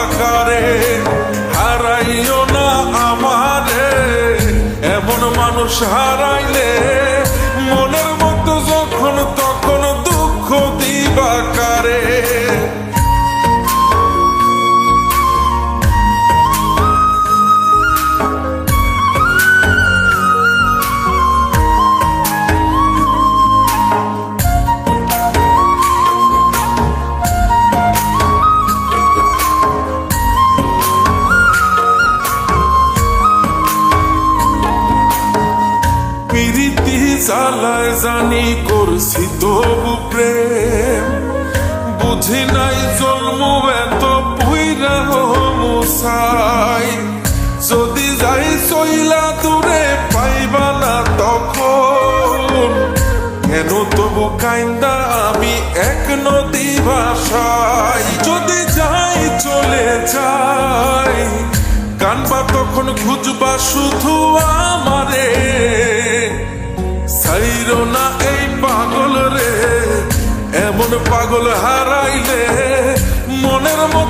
দিবা কারে জ্বালায় জানি করছি তবু প্রেম। বুঝি নাই জন্ম এত মুসাই যদি যাই চইলা দূরে পাইবা না তখন। কেন তবু কাইন্দা আমি এক নদী ভাষাই। যদি যাই চলে যাই, কানবা তখন খুঁজবা শুধু আমারে।